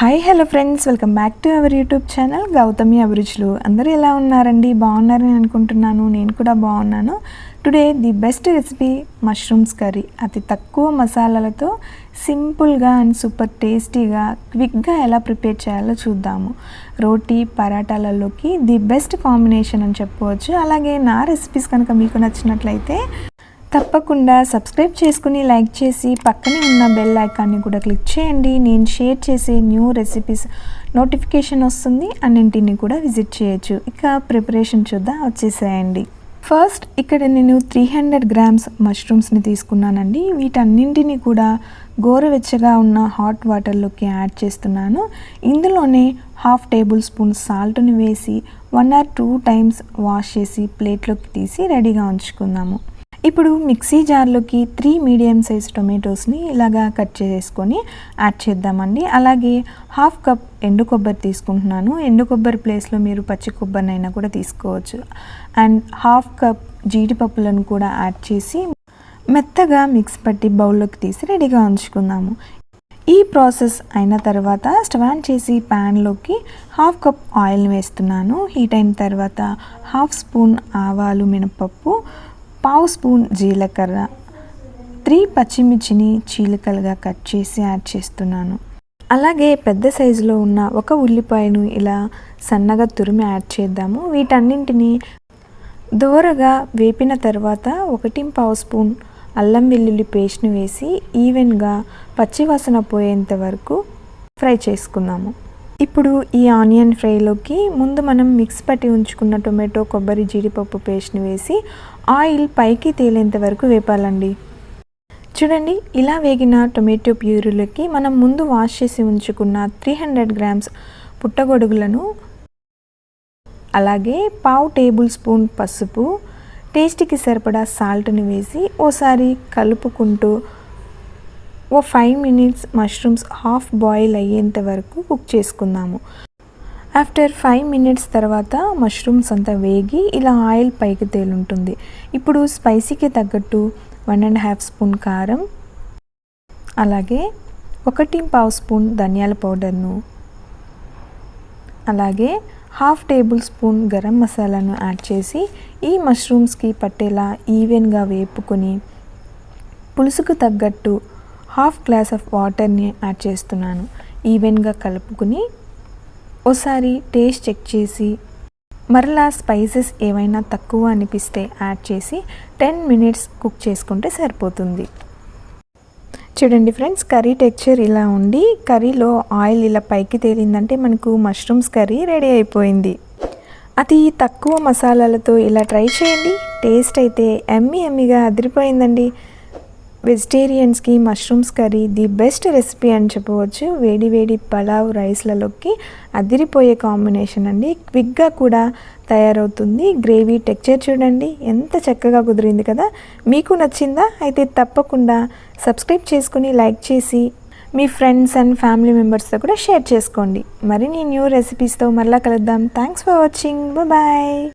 Hi hello friends welcome back to our YouTube channel Gautami అభిరుచులు అందరూ ఎలా ఉన్నారండి? బాగున్నారని అనుకుంటున్నాను. నేను కూడా బాగున్నాను. Today the best recipe mushrooms curry అతి తక్కువ మసాలాలతో సింపుల్గా అండ్ సూపర్ టేస్టీగా క్విక్గా ఎలా ప్రిపేర్ చేయాలో చూద్దాము. రోటీ పరాటాలలోకి ది బెస్ట్ కాంబినేషన్ అని చెప్పుకోవచ్చు. అలాగే నా రెసిపీస్ కనుక మీకు నచ్చినట్లయితే తప్పకుండా సబ్స్క్రైబ్ చేసుకుని లైక్ చేసి పక్కనే ఉన్న బెల్ ఐకాన్ని కూడా క్లిక్ చేయండి. నేను షేర్ చేసే న్యూ రెసిపీస్ నోటిఫికేషన్ వస్తుంది. అన్నింటిని కూడా విజిట్ చేయొచ్చు. ఇక ప్రిపరేషన్ చూద్దాం. వచ్చేసేయండి. ఫస్ట్ ఇక్కడ నేను త్రీ హండ్రెడ్ గ్రామ్స్ మష్రూమ్స్ని తీసుకున్నానండి. వీటన్నింటినీ కూడా గోరువెచ్చగా ఉన్న హాట్ వాటర్లోకి యాడ్ చేస్తున్నాను. ఇందులోనే హాఫ్ టేబుల్ స్పూన్ సాల్ట్ని వేసి one or two times wash చేసి ప్లేట్లోకి తీసి రెడీగా ఉంచుకుందాము. ఇప్పుడు మిక్సీ జార్లోకి త్రీ మీడియం సైజ్ టొమాటోస్ని ఇలాగా కట్ చేసుకొని యాడ్ చేద్దామండి. అలాగే హాఫ్ కప్ ఎండు కొబ్బరి తీసుకుంటున్నాను. ఎండు కొబ్బరి ప్లేస్లో మీరు పచ్చి కొబ్బరినైనా కూడా తీసుకోవచ్చు. అండ్ హాఫ్ కప్ జీడిపప్పులను కూడా యాడ్ చేసి మెత్తగా మిక్స్ పట్టి బౌల్లోకి తీసి రెడీగా ఉంచుకుందాము. ఈ ప్రాసెస్ అయిన తర్వాత స్టవ్ ఆన్ చేసి ప్యాన్లోకి హాఫ్ కప్ ఆయిల్ వేస్తున్నాను. హీట్ అయిన తర్వాత హాఫ్ స్పూన్ ఆవాలు మినపప్పు పావు స్పూన్ జీలకర్ర త్రీ పచ్చిమిర్చిని చీలికలుగా కట్ చేసి యాడ్ చేస్తున్నాను. అలాగే పెద్ద సైజులో ఉన్న ఒక ఉల్లిపాయను ఇలా సన్నగా తురిమి యాడ్ చేద్దాము. వీటన్నింటినీ దోరగా వేపిన తర్వాత ఒకటి పావు స్పూన్ అల్లం వెల్లుల్లి పేస్ట్ని వేసి ఈవెన్గా పచ్చివాసన పోయేంత వరకు ఫ్రై చేసుకున్నాము ఇప్పుడు ఈ ఆనియన్ ఫ్రైలోకి ముందు మనం మిక్స్ పట్టి ఉంచుకున్న టొమాటో కొబ్బరి జీడిపప్పు పేస్ట్ని వేసి ఆయిల్ పైకి తేలేంత వరకు వేపాలండి. చూడండి ఇలా వేగిన టొమాటో ప్యూరీలోకి మనం ముందు వాష్ చేసి ఉంచుకున్న త్రీ హండ్రెడ్ గ్రామ్స్ పుట్టగొడుగులను అలాగే పావు టేబుల్ స్పూన్ పసుపు టేస్ట్కి సరిపడా సాల్ట్ని వేసి ఓసారి కలుపుకుంటూ ఓ five minutes mushrooms half boil అయ్యేంత వరకు కుక్ చేసుకుందాము. ఆఫ్టర్ ఫైవ్ మినిట్స్ తర్వాత మష్రూమ్స్ అంతా వేగి ఇలా ఆయిల్ పైకి తేలుంటుంది. ఇప్పుడు స్పైసీకి తగ్గట్టు వన్ అండ్ హాఫ్ స్పూన్ కారం అలాగే ఒకటి పావు స్పూన్ ధనియాల పౌడర్ను అలాగే హాఫ్ టేబుల్ స్పూన్ గరం మసాలాను యాడ్ చేసి ఈ మష్రూమ్స్కి పట్టేలా ఈవెన్గా వేపుకొని పులుసుకు తగ్గట్టు హాఫ్ గ్లాస్ ఆఫ్ వాటర్ని యాడ్ చేస్తున్నాను. ఈవెన్గా కలుపుకుని ఒకసారి టేస్ట్ చెక్ చేసి మరలా స్పైసెస్ ఏవైనా తక్కువ అనిపిస్తే యాడ్ చేసి టెన్ మినిట్స్ కుక్ చేసుకుంటే సరిపోతుంది. చూడండి ఫ్రెండ్స్ కర్రీ టెక్చర్ ఇలా ఉండి కర్రీలో ఆయిల్ ఇలా పైకి తేలిందంటే మనకు మష్రూమ్స్ కర్రీ రెడీ అయిపోయింది. అతి తక్కువ మసాలాలతో ఇలా ట్రై చేయండి. టేస్ట్ అయితే ఎమ్మి ఎమ్మిగా అదిరిపోయిందండి. వెజిటేరియన్స్కి mushrooms curry the best recipe అని చెప్పవచ్చు. వేడి వేడి పలావ్ రైస్లలోకి అదిరిపోయే కాంబినేషన్ అండి. క్విక్గా కూడా తయారవుతుంది. గ్రేవీ టెక్చర్ చూడండి. ఎంత చక్కగా కుదిరింది కదా. మీకు నచ్చిందా? అయితే తప్పకుండా సబ్స్క్రైబ్ చేసుకుని లైక్ చేసి మీ ఫ్రెండ్స్ అండ్ ఫ్యామిలీ మెంబర్స్తో కూడా షేర్ చేసుకోండి. మరిన్ని న్యూ రెసిపీస్తో మరలా కలుద్దాం. Thanks for watching bye